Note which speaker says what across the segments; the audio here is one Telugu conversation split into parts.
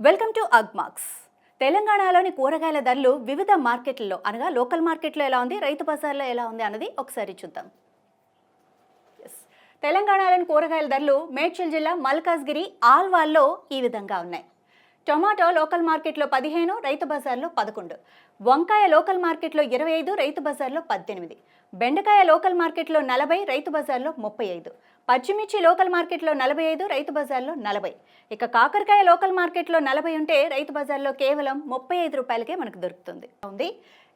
Speaker 1: Welcome to Agmax. తెలంగాణలోని కూరగాయల ధరలు వివిధ మార్కెట్లలో అనగా లోకల్ మార్కెట్లో ఎలా ఉంది రైతు బజార్లో ఎలా ఉంది అన్నది ఒకసారి చూద్దాం. తెలంగాణలోని కూరగాయల ధరలు మేడ్చల్ జిల్లా మల్కాజ్గిరి ఆల్వాల్లో ఈ విధంగా ఉన్నాయి. టొమాటో లోకల్ మార్కెట్లో పదిహేను రైతు బజార్లో పదకొండు. వంకాయ లోకల్ మార్కెట్లో ఇరవై ఐదు రైతు బజార్లో పద్దెనిమిది. బెండకాయ లోకల్ మార్కెట్లో నలభై రైతు బజార్లో ముప్పై ఐదు. పచ్చిమిర్చి లోకల్ మార్కెట్లో నలభై ఐదు రైతు బజార్లో నలభై. ఇక కాకరకాయ లోకల్ మార్కెట్లో నలభై ఉంటే రైతు బజార్లో కేవలం ముప్పై ఐదు రూపాయలకే మనకు దొరుకుతుంది. ఉంది.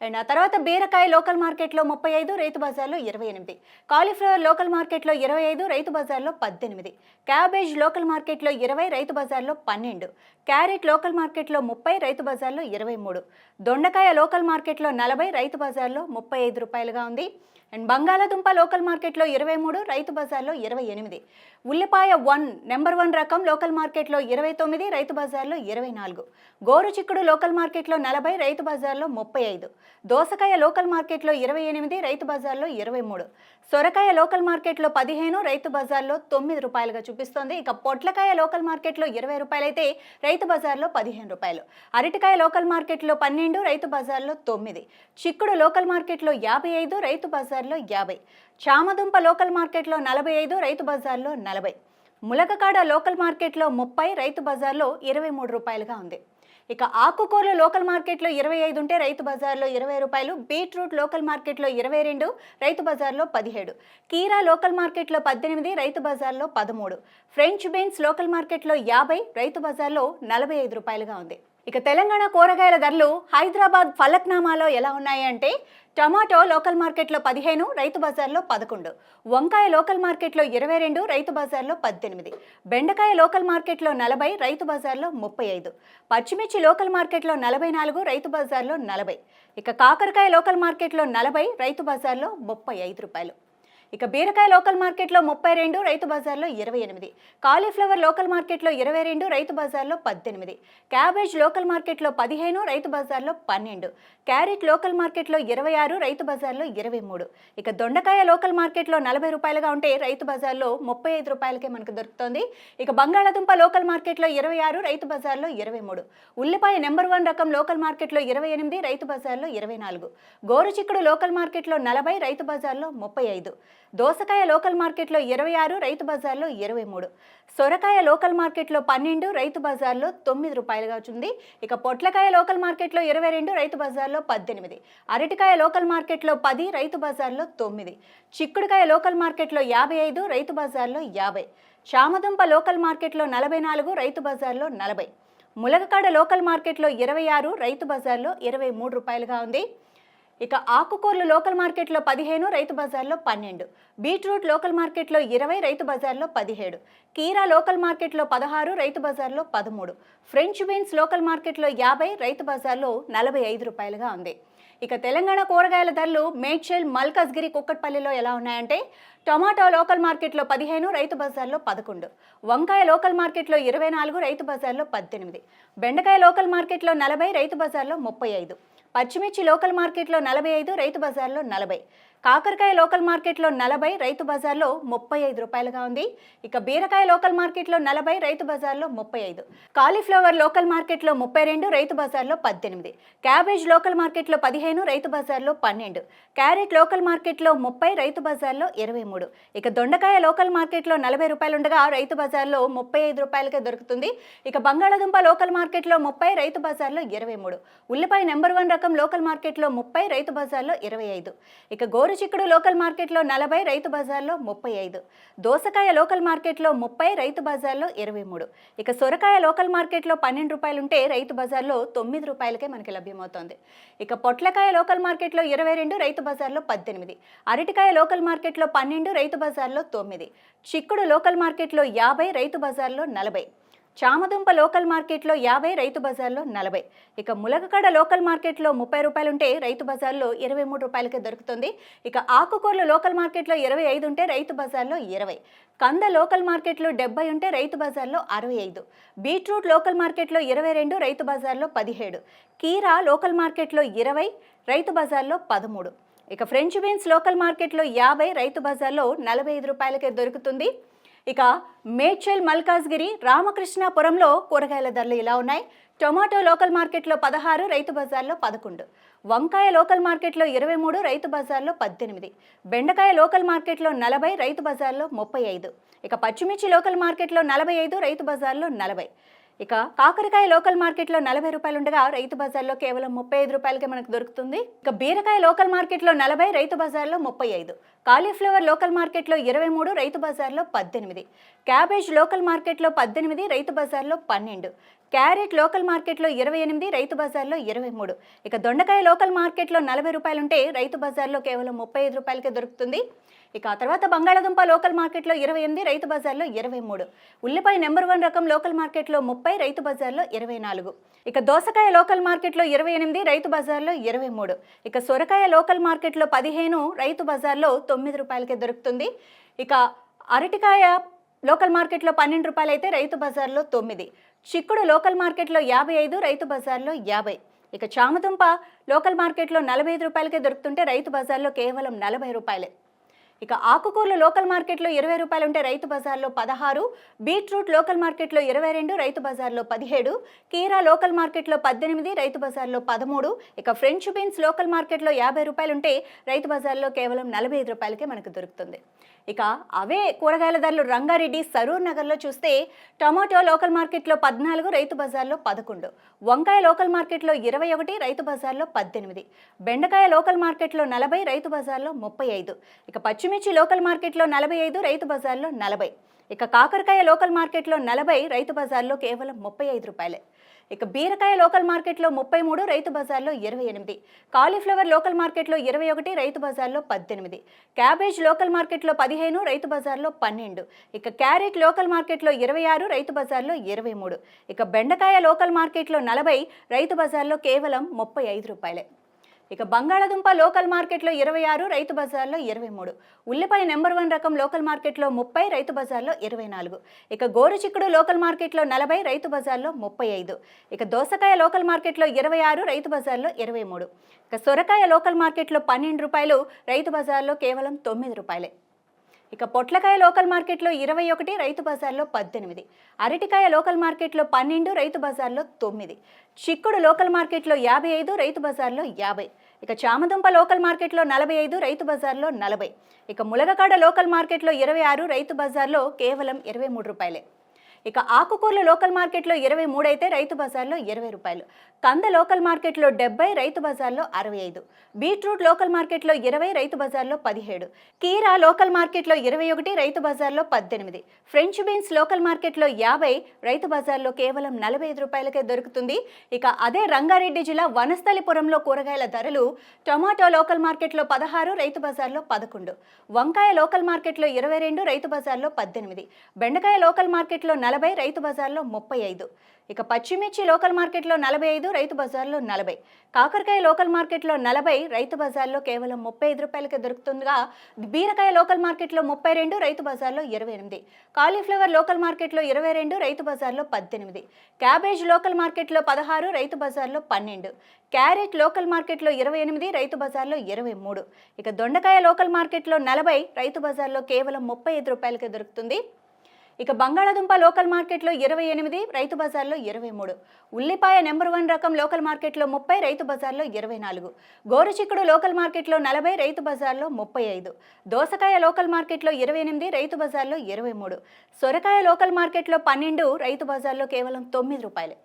Speaker 1: అండ్ ఆ తర్వాత బీరకాయ లోకల్ మార్కెట్లో ముప్పై ఐదు రైతు బజార్లో ఇరవై ఎనిమిది. కాలీఫ్లవర్ లోకల్ మార్కెట్లో ఇరవై ఐదు రైతు బజార్లో పద్దెనిమిది. క్యాబేజ్ లోకల్ మార్కెట్లో ఇరవై రైతు బజార్లో పన్నెండు. క్యారెట్ లోకల్ మార్కెట్లో ముప్పై రైతు బజార్లో ఇరవై మూడు. దొండకాయ లోకల్ మార్కెట్లో నలభై రైతు బజార్లో ముప్పై ఐదు రూపాయలుగా ఉంది. అండ్ బంగాళాదుంప లోకల్ మార్కెట్లో ఇరవై మూడు రైతు బజార్లో ఇరవై ఎనిమిది. ఉల్లిపాయ వన్ నెంబర్ వన్ రకం లోకల్ మార్కెట్లో ఇరవై తొమ్మిది రైతు బజార్లో ఇరవై నాలుగు. గోరు చిక్కుడు లోకల్ మార్కెట్లో నలభై రైతు బజార్లో ముప్పై ఐదు. దోసకాయ లోకల్ మార్కెట్లో ఇరవై ఎనిమిది రైతు బజార్లో ఇరవై మూడు. సొరకాయ లోకల్ మార్కెట్లో పదిహేను రైతు బజార్లో తొమ్మిది రూపాయలుగా చూపిస్తోంది. ఇక పొట్లకాయ లోకల్ మార్కెట్లో ఇరవై రూపాయలైతే రైతు బజార్లో పదిహేను రూపాయలు. అరటికాయ లోకల్ మార్కెట్లో పన్నెండు రైతు బజార్లో తొమ్మిది. చిక్కుడు లోకల్ మార్కెట్లో యాభై ఐదు రైతు బజార్లో యాభై. చామదుంప లోకల్ మార్కెట్లో నలభై ఐదు రైతు బజార్లో నలభై. ములకకాడ లోకల్ మార్కెట్లో ముప్పై రైతు బజార్లో ఇరవై మూడు రూపాయలుగా ఉంది. ఇక ఆకుకూరలు లోకల్ మార్కెట్లో ఇరవై ఐదు ఉంటే రైతు బజార్లో ఇరవై రూపాయలు బీట్రూట్ లోకల్ మార్కెట్లో ఇరవై రెండు రైతు బజార్లో పదిహేడు. కీరా లోకల్ మార్కెట్లో పద్దెనిమిది రైతు బజార్లో పదమూడు. ఫ్రెంచ్ బీన్స్ లోకల్ మార్కెట్లో యాభై రైతు బజార్లో నలభై ఐదు రూపాయలుగా ఉంది. ఇక తెలంగాణ కూరగాయల ధరలు హైదరాబాద్ ఫలక్నామాలో ఎలా ఉన్నాయంటే టమాటో లోకల్ మార్కెట్లో పదిహేను రైతు బజార్లో పదకొండు. వంకాయ లోకల్ మార్కెట్లో ఇరవై రెండు రైతు బజార్లో పద్దెనిమిది. బెండకాయ లోకల్ మార్కెట్లో నలభై రైతు బజార్లో ముప్పై ఐదు. పచ్చిమిర్చి లోకల్ మార్కెట్లో నలభై నాలుగు రైతు బజార్లో నలభై. ఇక కాకరకాయ లోకల్ మార్కెట్లో నలభై రైతు బజార్లో ముప్పై ఐదు రూపాయలు. ఇక బీరకాయ లోకల్ మార్కెట్లో ముప్పై రెండు రైతు బజార్లో ఇరవై ఎనిమిది. కాలీఫ్లవర్ లోకల్ మార్కెట్లో ఇరవై రెండు రైతు బజార్లో పద్దెనిమిది. క్యాబేజ్ లోకల్ మార్కెట్లో పదిహేను రైతు బజార్లో పన్నెండు. క్యారెట్ లోకల్ మార్కెట్లో ఇరవై ఆరు రైతు బజార్లో ఇరవై మూడు. ఇక దొండకాయ లోకల్ మార్కెట్లో నలభై రూపాయలుగా ఉంటే రైతు బజార్లో ముప్పై ఐదు రూపాయలకే మనకు దొరుకుతుంది. ఇక బంగాళాదుంప లోకల్ మార్కెట్లో ఇరవై ఆరు రైతు బజార్లో ఇరవై మూడు. ఉల్లిపాయ నెంబర్ వన్ రకం లోకల్ మార్కెట్లో ఇరవై ఎనిమిది రైతు బజార్లో ఇరవై నాలుగు. గోరు చిక్కుడు లోకల్ మార్కెట్లో నలభై రైతు బజార్లో ముప్పై ఐదు. దోసకాయ లోకల్ మార్కెట్లో ఇరవై ఆరు రైతు బజార్లో ఇరవై మూడు. సొరకాయ లోకల్ మార్కెట్లో పన్నెండు రైతు బజార్లో తొమ్మిది రూపాయలుగా ఉంది ఇక పొట్లకాయ లోకల్ మార్కెట్లో ఇరవై రెండు రైతు బజార్లో పద్దెనిమిది. అరటికాయ లోకల్ మార్కెట్లో పది రైతు బజార్లో తొమ్మిది. చిక్కుడుకాయ లోకల్ మార్కెట్లో యాభై ఐదు రైతు బజార్లో యాభై. చామదుంప లోకల్ మార్కెట్లో నలభై నాలుగు రైతు బజార్లో నలభై. ములగకాడ లోకల్ మార్కెట్లో ఇరవై ఆరు రైతు బజార్లో ఇరవై మూడు రూపాయలుగా ఉంది. ఇక ఆకుకూరలు లోకల్ మార్కెట్లో పదిహేను రైతు బజార్లో పన్నెండు. బీట్రూట్ లోకల్ మార్కెట్లో ఇరవై రైతు బజార్లో పదిహేడు. కీరా లోకల్ మార్కెట్లో పదహారు రైతు బజార్లో పదమూడు. ఫ్రెంచ్ బీన్స్ లోకల్ మార్కెట్లో యాభై రైతు బజార్లో నలభై ఐదు రూపాయలుగా ఉంది. ఇక తెలంగాణ కూరగాయల ధరలు మేడ్చల్ మల్కజ్గిరి కుక్కట్పల్లిలో ఎలా ఉన్నాయంటే టమాటా లోకల్ మార్కెట్లో పదిహేను రైతు బజార్లో పదకొండు. వంకాయ లోకల్ మార్కెట్లో ఇరవై నాలుగు రైతు బజార్లో పద్దెనిమిది. బెండకాయ లోకల్ మార్కెట్లో నలభై రైతు బజార్లో ముప్పై ఐదు. పచ్చిమిర్చి లోకల్ మార్కెట్లో నలభై ఐదు రైతు బజార్లో నలభై. కాకరకాయ లోకల్ మార్కెట్లో నలభై రైతు బజార్లో ముప్పై ఐదు రూపాయలుగా ఉంది. ఇక బీరకాయ లోకల్ మార్కెట్లో నలభై రైతు బజార్లో ముప్పై ఐదు. కాలీఫ్లవర్ లోకల్ మార్కెట్లో ముప్పై రెండు రైతు బజార్లో పద్దెనిమిది. క్యాబేజ్ లోకల్ మార్కెట్లో పదిహేను రైతు బజార్లో పన్నెండు. క్యారెట్ లోకల్ మార్కెట్లో ముప్పై రైతు బజార్లో ఇరవై మూడు. ఇక దొండకాయ లోకల్ మార్కెట్లో నలభై రూపాయలు ఉండగా రైతు బజార్లో ముప్పై ఐదు రూపాయలకే దొరుకుతుంది. ఇక బంగాళాదుంప లోకల్ మార్కెట్లో ముప్పై రైతు బజార్లో ఇరవై మూడు. ఉల్లిపాయ నెంబర్ వన్ రకం లోకల్ మార్కెట్లో ముప్పై రైతు బజార్లో ఇరవై ఐదు. ఇక గోరు చిక్కుడు లోకల్ మార్కెట్లో నలభై రైతు బజార్లో ముప్పై ఐదు. దోసకాయ లోకల్ మార్కెట్లో ముప్పై రైతు బజార్లో ఇరవై మూడు. ఇక సొరకాయ లోకల్ మార్కెట్లో పన్నెండు రూపాయలు ఉంటే రైతు బజార్లో తొమ్మిది రూపాయలకే మనకి లభ్యమవుతోంది. ఇక పొట్లకాయ లోకల్ మార్కెట్లో ఇరవై రెండు రైతు బజార్లో పద్దెనిమిది. అరటికాయ లోకల్ మార్కెట్లో పన్నెండు రైతు బజార్లో తొమ్మిది. చిక్కుడు లోకల్ మార్కెట్లో యాభై రైతు బజార్లో నలభై. చామదుంప లోకల్ మార్కెట్లో యాభై రైతు బజార్లో నలభై. ఇక ములగకడ లోకల్ మార్కెట్లో ముప్పై రూపాయలు ఉంటే రైతు బజార్లో ఇరవై మూడు రూపాయలకే దొరుకుతుంది. ఇక ఆకుకూరలు లోకల్ మార్కెట్లో ఇరవై ఐదు ఉంటే రైతు బజార్లో ఇరవై. కంద లోకల్ మార్కెట్లో డెబ్బై ఉంటే రైతు బజార్లో అరవై ఐదు. బీట్రూట్ లోకల్ మార్కెట్లో ఇరవై రెండు రైతు బజార్లో పదిహేడు. కీరా లోకల్ మార్కెట్లో ఇరవై రైతు బజార్లో పదమూడు. ఇక ఫ్రెంచ్ బీన్స్ లోకల్ మార్కెట్లో యాభై రైతు బజార్లో నలభై ఐదు రూపాయలకే దొరుకుతుంది. ఇక మేడ్చల్ మల్కాజ్గిరి రామకృష్ణాపురంలో కూరగాయల ధరలు ఇలా ఉన్నాయి. టొమాటో లోకల్ మార్కెట్లో పదహారు రైతు బజార్లో పదకొండు. వంకాయ లోకల్ మార్కెట్లో ఇరవై మూడు రైతు బజార్లో పద్దెనిమిది. బెండకాయ లోకల్ మార్కెట్లో నలభై రైతు బజార్లో ముప్పై ఐదు. ఇక పచ్చిమిర్చి లోకల్ మార్కెట్లో నలభై ఐదు రైతు బజార్లో నలభై. ఇక కాకరకాయ లోకల్ మార్కెట్లో నలభై రూపాయలు ఉండగా రైతు బజార్లో కేవలం ముప్పై ఐదు రూపాయలకే మనకు దొరుకుతుంది. ఇక బీరకాయ లోకల్ మార్కెట్లో నలభై రైతు బజార్లో ముప్పై ఐదు. కాలీఫ్లవర్ లోకల్ మార్కెట్లో ఇరవై మూడు రైతు బజార్లో పద్దెనిమిది. క్యాబేజ్ లోకల్ మార్కెట్లో పద్దెనిమిది రైతు బజార్లో పన్నెండు. క్యారెట్ లోకల్ మార్కెట్లో ఇరవై ఎనిమిది రైతు బజార్లో ఇరవై మూడు. ఇక దొండకాయ లోకల్ మార్కెట్లో నలభై రూపాయలుంటే రైతు బజార్లో కేవలం ముప్పై ఐదు రూపాయలకే దొరుకుతుంది. ఇక ఆ తర్వాత బంగాళాదుంప లోకల్ మార్కెట్లో ఇరవై ఎనిమిది రైతు బజార్లో ఇరవై మూడు. ఉల్లిపాయ నెంబర్ వన్ రకం లోకల్ మార్కెట్లో ముప్పై రైతు బజార్లో ఇరవై నాలుగు. ఇక దోసకాయ లోకల్ మార్కెట్లో ఇరవై ఎనిమిది రైతు బజార్లో ఇరవై మూడు. ఇక సొరకాయ లోకల్ మార్కెట్లో పదిహేను రైతు బజార్లో తొమ్మిది రూపాయలకే దొరుకుతుంది. ఇక అరటికాయ లోకల్ మార్కెట్లో పన్నెండు రూపాయలు అయితే రైతు బజార్లో తొమ్మిది. చిక్కుడు లోకల్ మార్కెట్లో యాభై ఐదు రైతు బజార్లో యాభై. ఇక చామదుంప లోకల్ మార్కెట్లో నలభై ఐదు రూపాయలకే దొరుకుతుంటే రైతు బజార్లో కేవలం నలభై రూపాయలే. ఇక ఆకుకూరలు లోకల్ మార్కెట్లో ఇరవై రూపాయలు ఉంటే రైతు బజార్లో పదహారు బీట్రూట్ లోకల్ మార్కెట్లో ఇరవై రెండు రైతు బజార్లో పదిహేడు కీరా లోకల్ మార్కెట్లో పద్దెనిమిది రైతు బజార్లో పదమూడు ఇక ఫ్రెంచ్ బీన్స్ లోకల్ మార్కెట్లో యాభై రూపాయలు ఉంటే రైతు బజార్లో కేవలం నలభై ఐదు రూపాయలకే మనకు దొరుకుతుంది. ఇక అవే కూరగాయల ధరలు రంగారెడ్డి సరూర్ నగర్లో చూస్తే టమాటో లోకల్ మార్కెట్లో పద్నాలుగు రైతు బజార్లో పదకొండు వంకాయ లోకల్ మార్కెట్లో ఇరవై ఒకటి రైతు బజార్లో పద్దెనిమిది బెండకాయ లోకల్ మార్కెట్లో నలభై రైతు బజార్లో ముప్పై ఐదు ఇక పచ్చి పచ్చిమిర్చి లోకల్ మార్కెట్లో నలభై ఐదు రైతు బజార్లో నలభై. ఇక కాకరకాయ లోకల్ మార్కెట్లో నలభై రైతు బజార్లో కేవలం ముప్పై ఐదు రూపాయలే. ఇక బీరకాయ లోకల్ మార్కెట్లో ముప్పై మూడు రైతు బజార్లో ఇరవై ఎనిమిది. కాలీఫ్లవర్ లోకల్ మార్కెట్లో ఇరవై ఒకటి రైతు బజార్లో పద్దెనిమిది. క్యాబేజ్ లోకల్ మార్కెట్లో పదిహేను రైతు బజార్లో పన్నెండు. ఇక క్యారెట్ లోకల్ మార్కెట్లో ఇరవై ఆరు రైతు బజార్లో ఇరవై మూడు. ఇక బెండకాయ లోకల్ మార్కెట్లో నలభై రైతు బజార్లో కేవలం ముప్పై ఐదు రూపాయలే. ఇక బంగాళాదుంప లోకల్ మార్కెట్లో ఇరవై ఆరు రైతు బజార్లో ఇరవై మూడు. ఉల్లిపాయ నెంబర్ వన్ రకం లోకల్ మార్కెట్లో ముప్పై రైతు బజార్లో ఇరవై నాలుగు. ఇక గోరుచిక్కుడు లోకల్ మార్కెట్లో నలభై రైతు బజార్లో ముప్పై ఐదు. ఇక దోసకాయ లోకల్ మార్కెట్లో ఇరవై ఆరు రైతు బజార్లో ఇరవై మూడు. ఇక సొరకాయ లోకల్ మార్కెట్లో పన్నెండు రూపాయలు రైతు బజార్లో కేవలం తొమ్మిది రూపాయలే. ఇక పొట్లకాయ లోకల్ మార్కెట్లో ఇరవై ఒకటి రైతు బజార్లో పద్దెనిమిది. అరటికాయ లోకల్ మార్కెట్లో పన్నెండు రైతు బజార్లో తొమ్మిది. చిక్కుడు లోకల్ మార్కెట్లో యాభై ఐదు రైతు బజార్లో యాభై. ఇక చామదుంప లోకల్ మార్కెట్లో నలభై ఐదు రైతు బజార్లో నలభై. ఇక ములగకాడ లోకల్ మార్కెట్లో ఇరవై ఆరు రైతు బజార్లో కేవలం ఇరవై మూడు రూపాయలే. ఇక ఆకుకూరల లోకల్ మార్కెట్లో ఇరవై మూడు అయితే రైతు బజార్లో ఇరవై రూపాయలు. కంద లోకల్ మార్కెట్లో డెబ్బై రైతు బజార్లో అరవై ఐదు. బీట్రూట్ లోకల్ మార్కెట్లో ఇరవై రైతు బజార్లో పదిహేడు. కీరా లోకల్ మార్కెట్లో ఇరవై ఒకటి రైతు బజార్లో పద్దెనిమిది. ఫ్రెంచ్ బీన్స్ లోకల్ మార్కెట్లో యాభై రైతు బజార్లో కేవలం నలభై ఐదు రూపాయలకే దొరుకుతుంది. ఇక అదే రంగారెడ్డి జిల్లా వనస్థలిపురంలో కూరగాయల ధరలు టొమాటో లోకల్ మార్కెట్లో పదహారు రైతు బజార్లో పదకొండు. వంకాయ లోకల్ మార్కెట్లో ఇరవై రెండు రైతు బజార్లో పద్దెనిమిది. బెండకాయ లోకల్ మార్కెట్లో నలభై రైతు బజార్లో ముప్పై ఐదు. ఇక పచ్చిమిర్చి లోకల్ మార్కెట్లో నలభై ఐదు రైతు బజార్లో నలభై. కాకరకాయ లోకల్ మార్కెట్లో నలభై రైతు బజార్లో కేవలం ముప్పై ఐదు రూపాయలకే దొరుకుతుందిగా. బీరకాయ లోకల్ మార్కెట్లో ముప్పై రెండు రైతు బజార్లో ఇరవై ఎనిమిది. కాలీఫ్లవర్ లోకల్ మార్కెట్లో ఇరవై రెండు రైతు బజార్లో పద్దెనిమిది. క్యాబేజ్ లోకల్ మార్కెట్లో పదహారు రైతు బజార్లో పన్నెండు. క్యారెట్ లోకల్ మార్కెట్లో ఇరవై ఎనిమిది రైతు బజార్లో ఇరవై మూడు. ఇక దొండకాయ లోకల్ మార్కెట్లో నలభై రైతు బజార్లో కేవలం ముప్పై ఐదు రూపాయలకే దొరుకుతుంది. ఇక బంగాళాదుంప లోకల్ మార్కెట్లో ఇరవై ఎనిమిది రైతు బజార్లో ఇరవై మూడు. ఉల్లిపాయ నెంబర్ వన్ రకం లోకల్ మార్కెట్లో ముప్పై రైతు బజార్లో ఇరవై నాలుగు. గోరుచిక్కుడు లోకల్ మార్కెట్లో నలభై రైతు బజార్లో ముప్పై ఐదు. దోసకాయ లోకల్ మార్కెట్లో ఇరవై ఎనిమిది రైతు బజార్లో ఇరవై మూడు. సొరకాయ లోకల్ మార్కెట్లో పన్నెండు రైతు బజార్లో కేవలం తొమ్మిది రూపాయలే.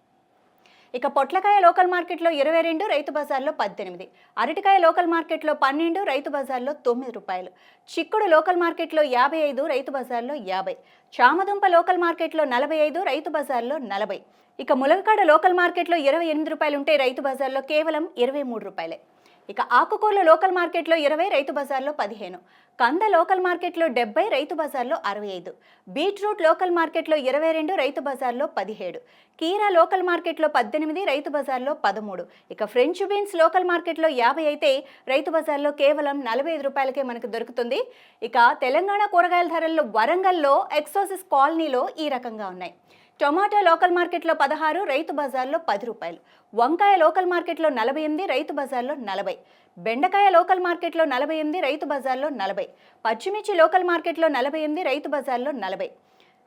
Speaker 1: ఇక పొట్లకాయ లోకల్ మార్కెట్లో ఇరవై రెండు రైతు బజార్లో పద్దెనిమిది. అరటికాయ లోకల్ మార్కెట్లో పన్నెండు రైతు బజార్లో తొమ్మిది రూపాయలు. చిక్కుడు లోకల్ మార్కెట్లో యాభై ఐదు రైతు బజార్లో యాభై. చామదుంప లోకల్ మార్కెట్లో నలభై ఐదు రైతు బజార్లో నలభై. ఇక ములగకాడ లోకల్ మార్కెట్లో ఇరవై ఎనిమిది రూపాయలు ఉంటే రైతు బజార్లో కేవలం ఇరవై మూడు రూపాయలే. ఇక ఆకుకూరల లోకల్ మార్కెట్లో ఇరవై రైతు బజార్లో పదిహేను. కంద లోకల్ మార్కెట్లో డెబ్బై రైతు బజార్లో అరవై ఐదు. బీట్రూట్ లోకల్ మార్కెట్లో ఇరవై రెండు రైతు బజార్లో పదిహేడు. కీరా లోకల్ మార్కెట్లో పద్దెనిమిది రైతు బజార్లో పదమూడు. ఇక ఫ్రెంచ్ బీన్స్ లోకల్ మార్కెట్లో యాభై అయితే రైతు బజార్లో కేవలం నలభై ఐదు రూపాయలకే మనకు దొరుకుతుంది. ఇక తెలంగాణ కూరగాయల ధరల్లో వరంగల్లో ఎక్సోసిస్ కాలనీలో ఈ రకంగా ఉన్నాయి. టొమాటో లోకల్ మార్కెట్లో పదహారు రైతు బజార్లో పది రూపాయలు. వంకాయ లోకల్ మార్కెట్లో నలభై ఎనిమిది రైతు బజార్లో నలభై. బెండకాయ లోకల్ మార్కెట్లో నలభై ఎనిమిది రైతు బజార్లో నలభై. పచ్చిమిర్చి లోకల్ మార్కెట్లో నలభై ఎనిమిది రైతు బజార్లో నలభై.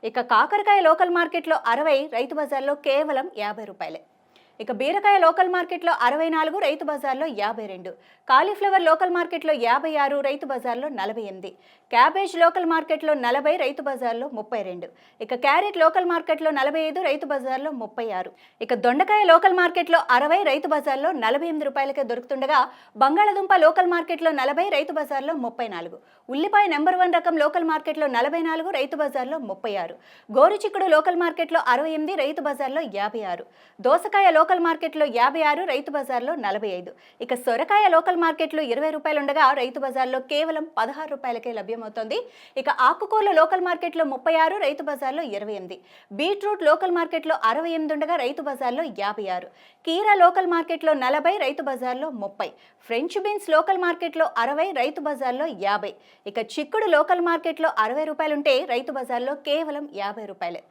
Speaker 1: ఇక కాకరకాయ లోకల్ మార్కెట్లో అరవై రైతు బజార్లో కేవలం యాభై రూపాయలే. ఇక బీరకాయ లోకల్ మార్కెట్లో అరవై నాలుగు రైతు బజార్లో యాభై రెండు. కాలీఫ్లవర్ లోకల్ మార్కెట్లో యాభై ఆరు రైతు బజార్లో నలభై ఎనిమిది. క్యాబేజ్ లోకల్ మార్కెట్లో నలభై రైతు బజార్లో ముప్పై రెండు. ఇక క్యారెట్ లోకల్ మార్కెట్లో నలభై ఐదు రైతు బజార్లో ముప్పై ఆరు. ఇక దొండకాయ లోకల్ మార్కెట్లో అరవై రైతు బజార్లో నలభై ఎనిమిది రూపాయలకే దొరుకుతుండగా బంగాళదుంప లోకల్ మార్కెట్లో నలభై రైతు బజార్లో ముప్పై నాలుగు. ఉల్లిపాయ నెంబర్ వన్ రకం లోకల్ మార్కెట్లో నలభై నాలుగు రైతు బజార్లో ముప్పై ఆరు. గోరుచిక్కుడు లోకల్ మార్కెట్లో అరవై ఎనిమిది రైతు బజార్లో యాభై ఆరు. దోసకాయ లోకల్ మార్కెట్లో యాభై ఆరు రైతు బజార్లో నలభై ఐదు. ఇక సొరకాయ లోకల్ మార్కెట్లో ఇరవై రూపాయలు ఉండగా రైతు బజార్లో కేవలం పదహారు రూపాయలకే లభ్యమవుతోంది. ఇక ఆకుకూరల లోకల్ మార్కెట్లో ముప్పై ఆరు రైతు బజార్లో ఇరవై ఎనిమిది. బీట్రూట్ లోకల్ మార్కెట్లో అరవై ఎనిమిది ఉండగా రైతు బజార్లో యాభై ఆరు. కీరా లోకల్ మార్కెట్లో నలభై రైతు బజార్లో ముప్పై. ఫ్రెంచ్ బీన్స్ లోకల్ మార్కెట్లో అరవై రైతు బజార్లో యాభై. ఇక చిక్కుడు లోకల్ మార్కెట్లో అరవై రూపాయలుంటే రైతు బజార్లో కేవలం యాభై రూపాయలే.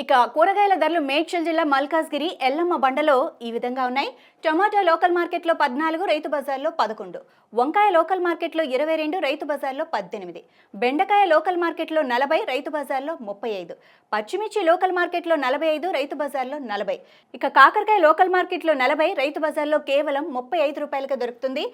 Speaker 1: ఇక కూరగాయల ధరలు మేడ్చల్ జిల్లా మల్కాజ్గిరి ఎల్లమ్మ బండలో ఈ విధంగా ఉన్నాయి. టమాటా లోకల్ మార్కెట్లో పద్నాలుగు రైతు బజార్లో పదకొండు. వంకాయ లోకల్ మార్కెట్లో ఇరవై రెండు రైతు బజార్లో పద్దెనిమిది. బెండకాయ లోకల్ మార్కెట్లో నలభై రైతు బజార్లో ముప్పై ఐదు. పచ్చిమిర్చి లోకల్ మార్కెట్లో నలభై ఐదు రైతు బజార్లో నలభై. ఇక కాకరకాయ లోకల్ మార్కెట్లో నలభై రైతు బజార్లో కేవలం ముప్పై ఐదు రూపాయలకు దొరుకుతుంది.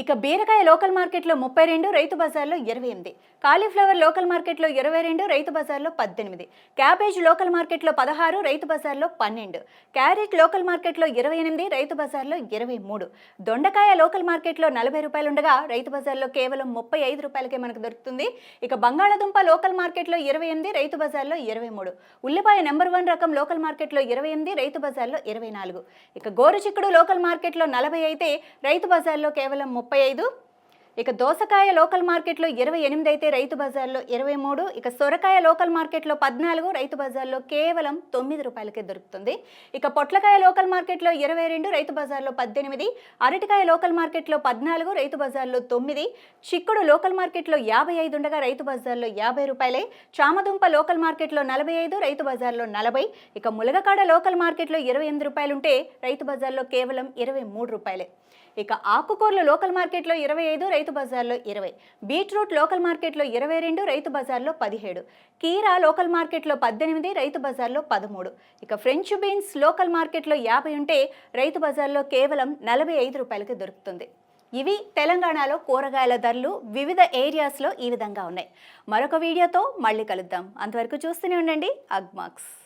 Speaker 1: ఇక బీరకాయ లోకల్ మార్కెట్లో ముప్పై రెండు రైతు బజార్లో ఇరవై ఎనిమిది. కాలీఫ్లవర్ లోకల్ మార్కెట్లో ఇరవై రెండు రైతు బజార్లో పద్దెనిమిది. క్యాబేజ్ లోకల్ మార్కెట్లో పదహారు రైతు బజార్లో పన్నెండు. క్యారెట్ లోకల్ మార్కెట్లో ఇరవై ఎనిమిది రైతు బజార్లో ఇరవై మూడు. దొండకాయ లోకల్ మార్కెట్లో నలభై రూపాయలు ఉండగా రైతు బజార్లో కేవలం ముప్పై ఐదు రూపాయలకే మనకు దొరుకుతుంది. ఇక బంగాళాదుంప లోకల్ మార్కెట్లో ఇరవై ఎనిమిది రైతు బజార్లో ఇరవై మూడు. ఉల్లిపాయ నెంబర్ వన్ రకం లోకల్ మార్కెట్లో ఇరవై ఎనిమిది రైతు బజార్లో ఇరవై నాలుగు. ఇక గోరుచిక్కుడు లోకల్ మార్కెట్లో నలభై అయితే రైతు బజార్లో కేవలం ముప్పై ఐదు. ఇక దోసకాయ లోకల్ మార్కెట్లో ఇరవై ఎనిమిది అయితే రైతు బజార్లో ఇరవై మూడు. ఇక సొరకాయ లోకల్ మార్కెట్లో పద్నాలుగు. రైతు బజార్లో కేవలం తొమ్మిది రూపాయలకే దొరుకుతుంది. ఇక పొట్లకాయ లోకల్ మార్కెట్లో ఇరవై రెండు రైతు బజార్లో పద్దెనిమిది. అరటికాయ లోకల్ మార్కెట్లో పద్నాలుగు రైతు బజార్లో తొమ్మిది. చిక్కుడు లోకల్ మార్కెట్లో యాభై ఐదు ఉండగా రైతు బజార్లో యాభై రూపాయలే. చామదుంప లోకల్ మార్కెట్లో నలభై ఐదు రైతు బజార్లో నలభై. ఇక ములగకాడ లోకల్ మార్కెట్లో ఇరవై ఎనిమిది రూపాయలు ఉంటే రైతు బజార్లో కేవలం ఇరవై మూడు రూపాయలే. ఇక ఆకుకూరలు లోకల్ మార్కెట్లో ఇరవై ఐదు రైతు బజార్లో ఇరవై. బీట్రూట్ లోకల్ మార్కెట్లో ఇరవై రెండు రైతు బజార్లో పదిహేడు. కీరా లోకల్ మార్కెట్లో పద్దెనిమిది రైతు బజార్లో పదమూడు. ఇక ఫ్రెంచ్ బీన్స్ లోకల్ మార్కెట్లో యాభై ఉంటే రైతు బజార్లో కేవలం నలభై ఐదు రూపాయలకి దొరుకుతుంది. ఇవి తెలంగాణలో కూరగాయల ధరలు వివిధ ఏరియాస్లో ఈ విధంగా ఉన్నాయి. మరొక వీడియోతో మళ్ళీ కలుద్దాం. అంతవరకు చూస్తూనే ఉండండి. అగ్మాక్స్